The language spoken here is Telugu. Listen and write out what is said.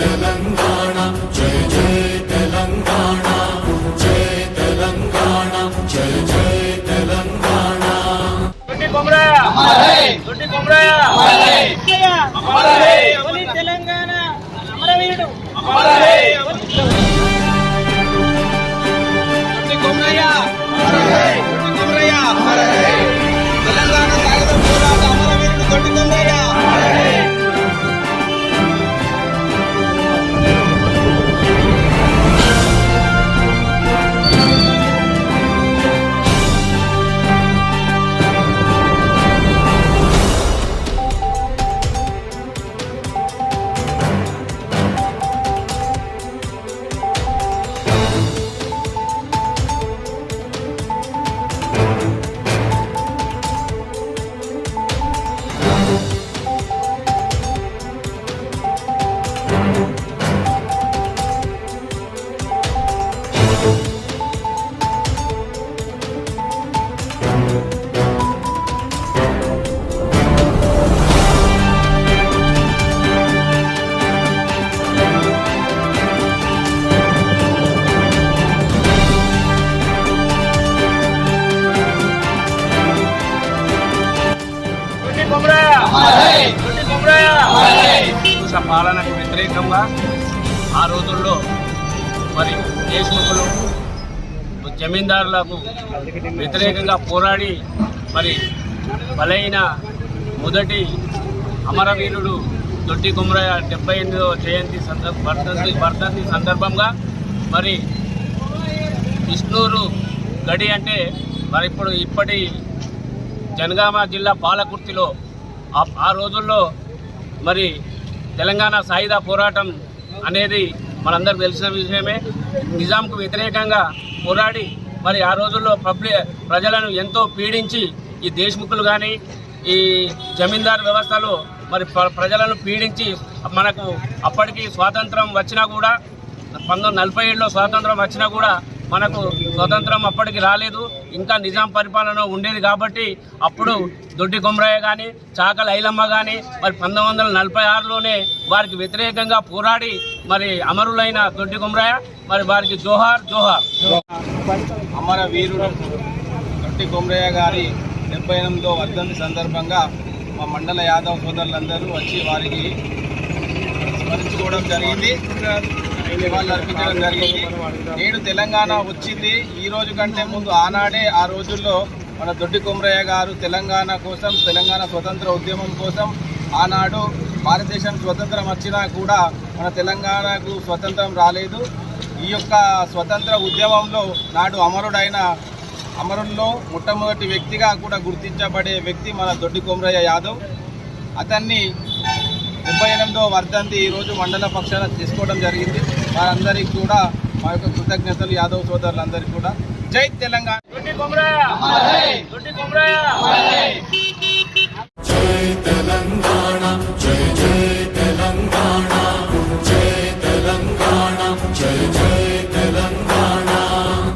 తెలంగాణ జయ జయ తెలంగాణ జయ తెలంగాణ జయ జయ తెలంగాణ. దొడ్డి తెలంగాణ? అమరవీరుడు. పాలనకు వ్యతిరేకంగా ఆ రోజుల్లో మరి దేశముఖులు జమీందారులకు వ్యతిరేకంగా పోరాడి మరి బలైన మొదటి అమరవీరుడు దొడ్డి కుమరయ్య డెబ్బై ఎనిమిదవ జయంతి సందర్భ వర్ధంతి వర్ధంతి సందర్భంగా మరి విష్ణూరు గడి అంటే మరి ఇప్పుడు ఇప్పటి జనగామ జిల్లా పాలకుర్తిలో ఆ రోజుల్లో మరి తెలంగాణ సాయుధ పోరాటం అనేది మనందరికి తెలిసిన విషయమే. నిజాంకు వ్యతిరేకంగా పోరాడి మరి ఆ రోజుల్లో పబ్లి ప్రజలను ఎంతో పీడించి ఈ దేశ్ముఖులు కానీ ఈ జమీందారు వ్యవస్థలో మరి ప్ర- ప్రజలను పీడించి మనకు అప్పటికి స్వాతంత్రం వచ్చినా కూడా పంతొమ్మిది నలభై ఏడులో స్వాతంత్రం వచ్చినా కూడా మనకు స్వతంత్రం అప్పటికి రాలేదు. ఇంకా నిజాం పరిపాలన ఉండేది కాబట్టి అప్పుడు దొడ్డి కుమ్రయ్య కానీ చాకల ఐలమ్మ కానీ మరి పంతొమ్మిది వందల నలభై ఆరులోనే వారికి వ్యతిరేకంగా పోరాడి మరి అమరులైన దొడ్డి కొమరయ్య మరి వారికి జోహార్ జోహార్. అమర వీరుడు దొడ్డి కుమ్రయ్య గారి డెబ్బై ఎనిమిదో వర్ధంతి సందర్భంగా మా మండల యాదవ్ సోదరులందరూ వచ్చి వారికి స్మరించుకోవడం జరిగింది. నివాళులు అర్పించడం జరిగింది. నేడు తెలంగాణ వచ్చింది. ఈ రోజు కంటే ముందు ఆనాడే ఆ రోజుల్లో మన దొడ్డి కొమరయ్య గారు తెలంగాణ కోసం తెలంగాణ స్వతంత్ర ఉద్యమం కోసం ఆనాడు భారతదేశం స్వతంత్రం వచ్చినా కూడా మన తెలంగాణకు స్వతంత్రం రాలేదు. ఈ యొక్క స్వతంత్ర ఉద్యమంలో నాడు అమరుడైన అమరుల్లో మొట్టమొదటి వ్యక్తిగా కూడా గుర్తించబడే వ్యక్తి మన దొడ్డి కొమరయ్య యాదవ్. అతన్ని డెబ్బై ఎనిమిదో వర్ధంతి ఈరోజు మండల పక్షాన తీసుకోవడం జరిగింది. వారందరికీ కూడా మా యొక్క కృతజ్ఞతలు యాదవ్ సోదరులందరికీ కూడా. జై తెలంగాణ. జై తెలంగాణ జై జై